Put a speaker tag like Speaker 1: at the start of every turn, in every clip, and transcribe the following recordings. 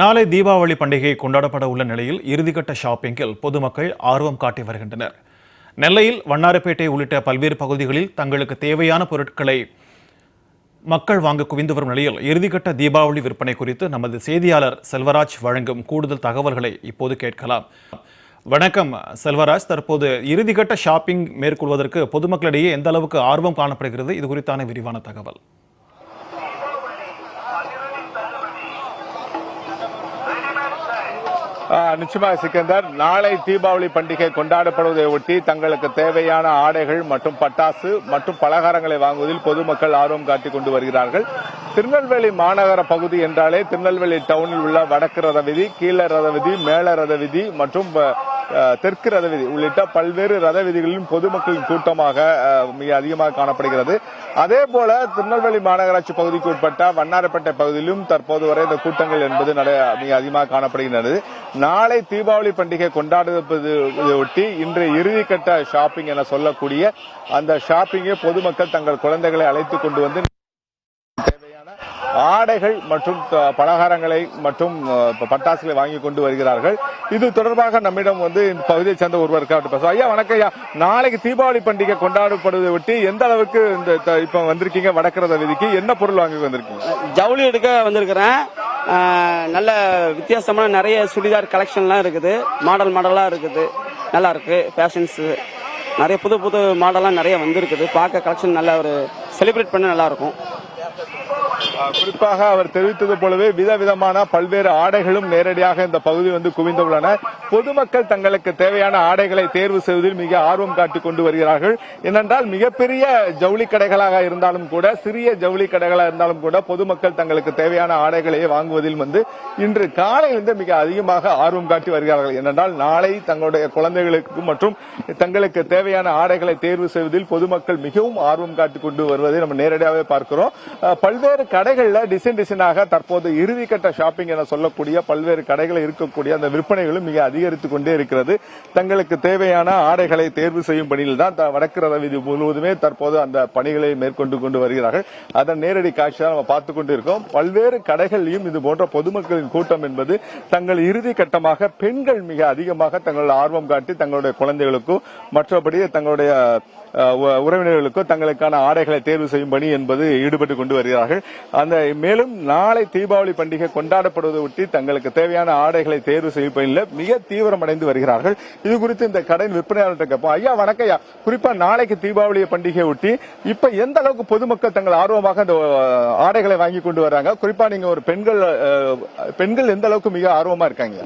Speaker 1: நாளை தீபாவளி பண்டிகை கொண்டாடப்பட உள்ள நிலையில் இறுதிக்கட்ட ஷாப்பிங்கில் பொதுமக்கள் ஆர்வம் காட்டி வருகின்றனர். நெல்லையில் வண்ணாரப்பேட்டை உள்ளிட்ட பல்வேறு பகுதிகளில் தங்களுக்கு தேவையான பொருட்களை மக்கள் வாங்க குவிந்து வரும் நிலையில் இறுதிக்கட்ட தீபாவளி விற்பனை குறித்து நமது செய்தியாளர் செல்வராஜ் வழங்கும் கூடுதல் தகவல்களை இப்போது கேட்கலாம். வணக்கம் செல்வராஜ். தற்போது இறுதிக்கட்ட ஷாப்பிங் மேற்கொள்வதற்கு பொதுமக்களிடையே எந்த அளவுக்கு ஆர்வம் காணப்படுகிறது? இது குறித்தான விரிவான தகவல்.
Speaker 2: நிச்சயமாக சிக்கந்தர். நாளை தீபாவளி பண்டிகை கொண்டாடப்படுவதை ஒட்டி தங்களுக்கு தேவையான ஆடைகள் மற்றும் பட்டாசு மற்றும் பலகாரங்களை வாங்குவதில் பொதுமக்கள் ஆர்வம் காட்டிக் கொண்டு வருகிறார்கள். திருநெல்வேலி மாநகர பகுதி என்றாலே திருநெல்வேலி டவுனில் உள்ள வடக்கு ரத விதி கீழ ரத விதி மேல ரத விதி மற்றும் தெற்கு ரத உள்ளிட்ட பல்வேறு ரத விதிகளிலும் பொதுமக்களின் கூட்டமாக மிக அதிகமாக காணப்படுகிறது. அதே போல திருநெல்வேலி மாநகராட்சி பகுதிக்கு உட்பட்ட வண்ணாரப்பேட்டை பகுதியிலும் தற்போது வரை இந்த கூட்டங்கள் என்பது மிக அதிகமாக காணப்படுகின்றது. நாளை தீபாவளி பண்டிகை கொண்டாடுவது ஒட்டி இன்று இறுதிக்கட்ட ஷாப்பிங் என சொல்லக்கூடிய அந்த ஷாப்பிங்கை பொதுமக்கள் தங்கள் குழந்தைகளை அழைத்துக் கொண்டு வந்து ஆடைகள் மற்றும் பலகாரங்களை மற்றும் பட்டாசுகளை வாங்கி கொண்டு வருகிறார்கள். இது தொடர்பாக நம்மிடம் வந்து இந்த பகுதியை சேர்ந்த ஒருவர் பேசுவோம் ஐயா வணக்கம் ஐயா. நாளைக்கு தீபாவளி பண்டிகை கொண்டாடப்படுவதை ஒட்டி எந்த அளவுக்கு இந்த த- இப்ப வந்திருக்கீங்க? வடக்கிறத விதிக்கு என்ன பொருள் வாங்கி வந்திருக்கீங்க?
Speaker 3: ஜவுளி எடுக்க வந்திருக்கிறேன். நல்ல வித்தியாசமான நிறைய சுடிதார் கலெக்ஷன்லாம் இருக்குது. மாடல் மாடலாக இருக்குது. நல்லா இருக்கு. ஃபேஷன்ஸ் நிறைய புது புது மாடல்லாம் நிறைய வந்திருக்குது. பார்க்க கலெக்ஷன் நல்லா ஒரு செலிப்ரேட் பண்ண நல்லா இருக்கும்.
Speaker 2: குறிப்பாக அவர் தெரிவித்தது போலவே விதவிதமான பல்வேறு ஆடைகளும் நேரடியாக இந்த பகுதி வந்து குவிந்துள்ளன. பொதுமக்கள் தங்களுக்கு தேவையான ஆடைகளை தேர்வு செய்வதில் மிக ஆர்வம் காட்டிக் கொண்டு வருகிறார்கள். ஏனென்றால் மிகப்பெரிய ஜவுளி கடைகளாக இருந்தாலும் கூட சிறிய ஜவுளி கடைகளாக இருந்தாலும் கூட பொதுமக்கள் தங்களுக்கு தேவையான ஆடைகளை வாங்குவதில் வந்து இன்று காலையிலிருந்து மிக அதிகமாக ஆர்வம் காட்டி வருகிறார்கள். ஏனென்றால் நாளை தங்களுடைய குழந்தைகளுக்கு மற்றும் தங்களுக்கு தேவையான ஆடைகளை தேர்வு செய்வதில் பொதுமக்கள் மிகவும் ஆர்வம் காட்டிக் கொண்டு வருவதை நம்ம நேரடியாகவே பார்க்கிறோம். பல்வேறு கடைகள்ல டிசைன் டிசைனாக தற்போது இறுதிக்கட்ட ஷாப்பிங் என சொல்லக்கூடிய பல்வேறு கடைகள் இருக்கக்கூடிய அந்த விற்பனைகளும் மிக அதிகரித்துக் கொண்டே இருக்கிறது. தங்களுக்கு தேவையான ஆடைகளை தேர்வு செய்யும் பணியில் தான் வடக்கு ரத வீதி முழுவதுமே தற்போது அந்த பணிகளை மேற்கொண்டு கொண்டு வருகிறார்கள். அதன் நேரடி காட்சியாக நம்ம பார்த்துக் கொண்டு இருக்கோம் பல்வேறு கடைகளிலும் இது போன்ற பொதுமக்களின் கூட்டம் என்பது தங்கள் இறுதி கட்டமாக பெண்கள் மிக அதிகமாக தங்களோட ஆர்வம் காட்டி தங்களுடைய குழந்தைகளுக்கும் மற்றபடி தங்களுடைய உ- உறவினர்களுக்கும் தங்களுக்கான ஆடைகளை தேர்வு செய்யும் பணி என்பது ஈடுபட்டு கொண்டு வருகிறார்கள். அந்த மேலும் நாளை தீபாவளி பண்டிகை கொண்டாடப்படுவதை ஒட்டி தங்களுக்கு தேவையான ஆடைகளை தேர்வு செய்யும் பணியில் மிக தீவிரமடைந்து வருகிறார்கள். இது குறித்து இந்த கடையின் விற்பனையாளர்கிட்ட கேட்போம். ஐயா வணக்கம் ஐயா. குறிப்பா நாளைக்கு தீபாவளி பண்டிகை ஒட்டி இப்ப எந்த அளவுக்கு பொதுமக்கள் தங்கள் ஆர்வமாக இந்த ஆடைகளை வாங்கி கொண்டு வராங்க குறிப்பா நீங்க ஒரு பெண்கள் பெண்கள் எந்த அளவுக்கு மிக ஆர்வமா இருக்காங்க?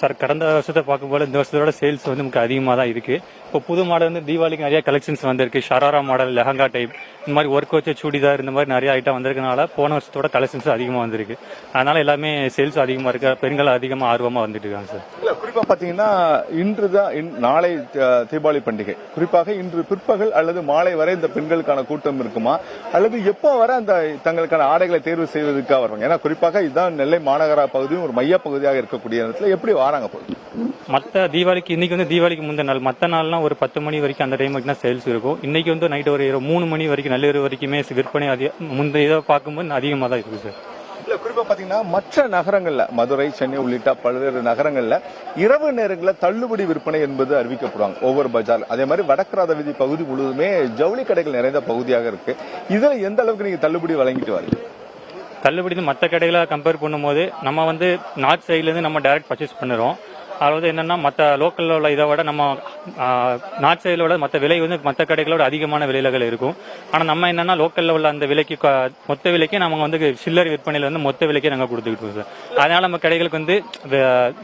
Speaker 4: சார் கடந்த வருஷத்தை பார்க்கும்போது இந்த வருஷத்தோட சேல்ஸ் வந்து நமக்கு அதிகமாக தான் இருக்கு. இப்போ புது மாடல் வந்து தீபாவளிக்கு நிறைய கலெக்ஷன்ஸ் வந்திருக்கு. ஷராரா மாடல் லெஹங்கா டைப் இந்த மாதிரி ஒர்க் வச்ச சுடிதார் இந்த மாதிரி நிறைய ஐட்டம் வந்திருக்கனால போன வருஷத்தோட கலெக்ஷன்ஸ் அதிகமாக வந்திருக்கு. அதனால எல்லாமே சேல்ஸ் அதிகமாக இருக்கு. பெண்கள் அதிகமாக ஆர்வமாக வந்துட்டு இருக்காங்க சார்.
Speaker 2: குறிப்பா பாத்தீங்கன்னா இன்றுதான் இன்- நாளை தீபாவளி பண்டிகை. குறிப்பாக இன்று பிற்பகல் அல்லது மாலை வரை இந்த பெண்களுக்கான கூட்டம் இருக்குமா? அல்லது எப்போ வர அந்த தங்களுக்கான ஆடைகளை தேர்வு செய்வதற்காக வருவாங்க? ஏன்னா குறிப்பாக இதுதான் நெல்லை மாநகர பகுதியும் ஒரு மைய பகுதியாக இருக்கக்கூடிய இடத்துல எப்படி வராங்க போகுது?
Speaker 4: மற்ற தீபாவளிக்கு இன்னைக்கு வந்து தீபாவளிக்கு முந்தின நாள் மற்ற நாள்லாம் ஒரு பத்து மணி வரைக்கும் அந்த டைம் வரைக்கும் சேல்ஸ் இருக்கும். இன்னைக்கு வந்து நைட் ஒரு மூணு மணி வரைக்கும் நள்ளிரவு வரைக்குமே விற்பனை அதிக முந்தைய இதை பார்க்கும்போது அதிகமாக தான் இருக்கு சார்
Speaker 2: இல்ல குறிப்பா பாத்தீங்கன்னா மற்ற நகரங்கள்ல மதுரை சென்னை உள்ளிட்ட பல்வேறு நகரங்கள்ல இரவு நேரங்களில் தள்ளுபடி விற்பனை என்பது அறிவிக்கப்படுவாங்க. ஒவ்வொரு பஜார் அதே மாதிரி வடக்கராத வீதி பகுதி முழுவதுமே ஜவுளி கடைகள் நிறைந்த பகுதியாக இருக்கு. இதுல எந்த அளவுக்கு நீங்க தள்ளுபடி வழங்கிட்டு வரீங்க?
Speaker 4: தள்ளுபடி மற்ற கடைகளை கம்பேர் பண்ணும்போது நம்ம வந்து நார்த் சைட்லேருந்து நம்ம டைரக்ட் பர்ச்சேஸ் பண்ணுறோம் அதாவது என்னன்னா மற்ற லோக்கலில் உள்ள இதை விட நம்ம நார்த் சைடில் விட மற்ற விலை வந்து மற்ற கடைகளோட அதிகமான விலைகள் இருக்கும். ஆனால் நம்ம என்னன்னா லோக்கலில் உள்ள அந்த விலைக்கு மொத்த விலைக்கு நம்ம வந்து சில்லறை விற்பனையில் வந்து மொத்த விலைக்கே நாங்கள் கொடுத்துக்கிட்டு இருக்கோம் சார் அதனால நம்ம கடைகளுக்கு வந்து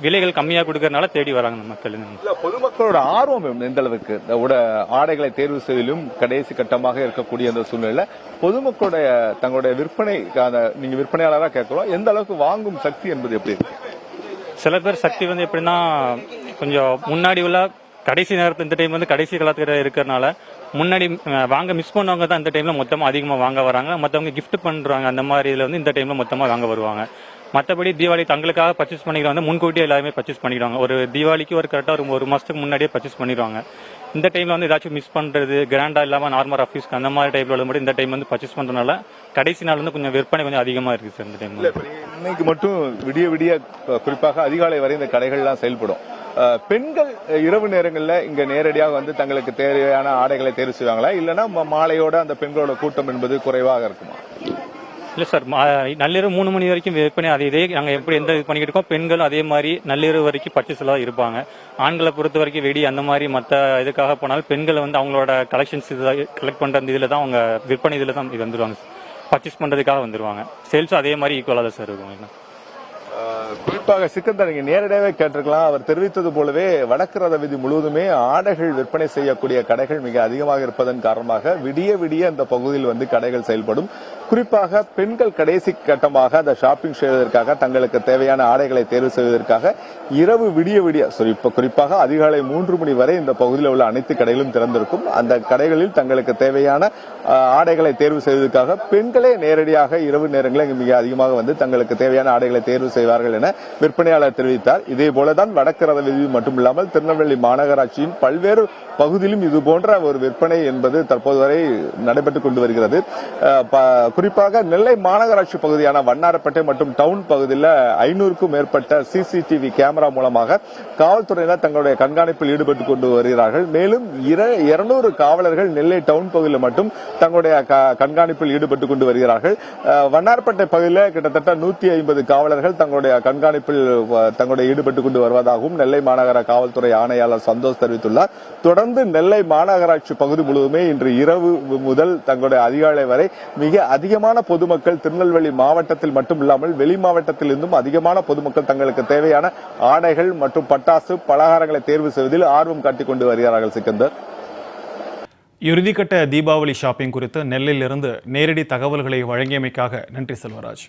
Speaker 4: விலைகள் கம்மியாக கொடுக்கறதுனால தேடி வராங்க மக்கள்
Speaker 2: பொதுமக்களோட ஆர்வம் எந்த அளவுக்கு? இந்த உட ஆடைகளை தேர்வு செய்வதிலும் கடைசி கட்டமாக இருக்கக்கூடிய அந்த சூழ்நிலையில பொதுமக்களுடைய தங்களுடைய விற்பனை அந்த நீங்க விற்பனையாளராக கேட்கிறோம் எந்த அளவுக்கு வாங்கும் சக்தி என்பது எப்படி இருக்கு?
Speaker 4: சில பேர் சக்தி வந்து எப்படின்னா கொஞ்சம் முன்னாடி உள்ள கடைசி நேரத்தில் இந்த டைம் வந்து கடைசி காலத்துல இருக்கிறனால முன்னாடி வாங்க மிஸ் பண்ணவங்க தான் இந்த டைம்ல மொத்தமாக அதிகமாக வாங்க வராங்க. மற்றவங்க கிஃப்ட் பண்ணுறாங்க அந்த மாதிரி இதில் வந்து இந்த டைம்ல மொத்தமாக வாங்க வருவாங்க. மற்றபடி தீபாவளி தங்களுக்காக பர்ச்சேஸ் பண்ணிக்கிறவங்க வந்து முன்கூட்டியே எல்லாருமே பர்ச்சேஸ் பண்ணிடுவாங்க ஒரு தீபாவளிக்கு ஒரு கரெக்டாக ஒரு ஒரு மாதத்துக்கு முன்னாடியே பர்ச்சேஸ் பண்ணிடுவாங்க. இந்த டைம்ல வந்து ஏதாச்சும் மிஸ் பண்றது கிராண்டா இல்லாம நார்மல் ஆஃபீஸ்க்கு அந்த மாதிரி டைப்ல மட்டும் இந்த டைம் வந்து பர்ச்சேஸ் பண்றதுனால கடைசி நாள் வந்து கொஞ்சம் விற்பனை கொஞ்சம் அதிகமா இருக்கு சார் இந்த டைம்
Speaker 2: இன்னைக்கு மட்டும் விடிய விடிய குறிப்பாக அதிகாலை வரை இந்த கடைகள்லாம் செயல்படும். பெண்கள் இரவு நேரங்களில் இங்க நேரடியாக வந்து தங்களுக்கு தேவையான ஆடைகளை தேர்வு செய்வாங்களா? இல்லைன்னா மாலையோட அந்த பெண்களோட கூட்டம் என்பது குறைவாக இருக்குமா?
Speaker 4: இல்லை சார் நள்ளிரவு மூணு மணி வரைக்கும் விற்பனை அது இதே நாங்கள் எப்படி எந்த இது பண்ணிக்கிட்டு இருக்கோம் பெண்கள் அதே மாதிரி நள்ளிரவு வரைக்கும் பர்ச்சேஸ்லாம் இருப்பாங்க. ஆண்களை பொறுத்த வரைக்கும் வெடி அந்த மாதிரி மற்ற இதுக்காக போனாலும் பெண்கள் வந்து அவங்களோட கலெக்ஷன்ஸ் கலெக்ட் பண்ணுற இதில் தான் அவங்க விற்பனை இதில் தான் இது வந்துடுவாங்க பர்ச்சேஸ் பண்ணுறதுக்காக வந்துருவாங்க சேல்ஸும் அதே மாதிரி ஈக்குவலாக தான் சார் இருக்கும்.
Speaker 2: குறிப்பாக சிக்கந்தர் நீங்க நேரடியாவே கேட்டிருக்கலாம். அவர் தெரிவித்தது போலவே வடக்கு ரத விதி முழுவதுமே ஆடைகள் விற்பனை செய்யக்கூடிய கடைகள் மிக அதிகமாக இருப்பதன் காரணமாக விடிய விடிய அந்த பகுதியில் வந்து கடைகள் செயல்படும். குறிப்பாக பெண்கள் கடைசி கட்டமாக அந்த ஷாப்பிங் செய்வதற்காக தங்களுக்கு தேவையான ஆடைகளை தேர்வு செய்வதற்காக இரவு விடிய விடிய sorry, இப்ப குறிப்பாக அதிகாலை மூன்று மணி வரை இந்த பகுதியில் உள்ள அனைத்து கடைகளும் திறந்திருக்கும். அந்த கடைகளில் தங்களுக்கு தேவையான ஆடைகளை தேர்வு செய்வதற்காக பெண்களே நேரடியாக இரவு நேரங்களில் மிக அதிகமாக வந்து தங்களுக்கு தேவையான ஆடைகளை தேர்வு செய்வார்கள் என விற்பனையாளர் தெரிவித்தார். இதேபோலதான் வடக்கு ரத வீதி மட்டுமில்லாமல் திருநெல்வேலி மாநகராட்சியின் பல்வேறு பகுதியிலும் இதுபோன்ற ஒரு விற்பனை என்பது தற்போது வரை நடைபெற்றுக் கொண்டு வருகிறது. குறிப்பாக நெல்லை மாநகராட்சி பகுதியான வண்ணாரப்பேட்டை மற்றும் டவுன் பகுதியில் ஐநூறுக்கும் மேற்பட்ட சிசிடிவி கேமரா மூலமாக காவல்துறையினர் தங்களுடைய கண்காணிப்பில் ஈடுபட்டுக் கொண்டு வருகிறார்கள். மேலும் இருநூறு காவலர்கள் நெல்லை டவுன் பகுதியில் மட்டும் தங்களுடைய கண்காணிப்பில் ஈடுபட்டுக் கொண்டு வருகிறார்கள். அஹ், வண்ணாரப்பேட்டை பகுதியில் கிட்டத்தட்ட நூத்தி ஐம்பது காவலர்கள் தங்களுடைய கண்காணிப்பில் தங்களுடைய ஈடுபட்டுக் கொண்டு வருவதாகவும் நெல்லை மாநகர காவல்துறை ஆணையாளர் சந்தோஷ் தெரிவித்துள்ளார். தொடர்ந்து நெல்லை மாநகராட்சி பகுதி முழுவதுமே இன்று இரவு முதல் தங்களுடைய அதிகாலை வரை மிக அதிகமான பொதுமக்கள் திருநெல்வேலி மாவட்டத்தில் மட்டும் இல்லாமல் வெளி மாவட்டத்தில் இருந்தும் அதிகமான பொதுமக்கள் தங்களுக்கு தேவையான ஆடைகள் மற்றும் பட்டாசு பலகாரங்களை தேர்வு செய்வதில் ஆர்வம் காட்டிக் கொண்டு வருகிறார்கள் சிக்கந்தர்.
Speaker 1: இறுதிக்கட்ட தீபாவளி ஷாப்பிங் குறித்து நெல்லிலிருந்து நேரடி தகவல்களை வழங்கியமைக்காக நன்றி செல்வராஜ்.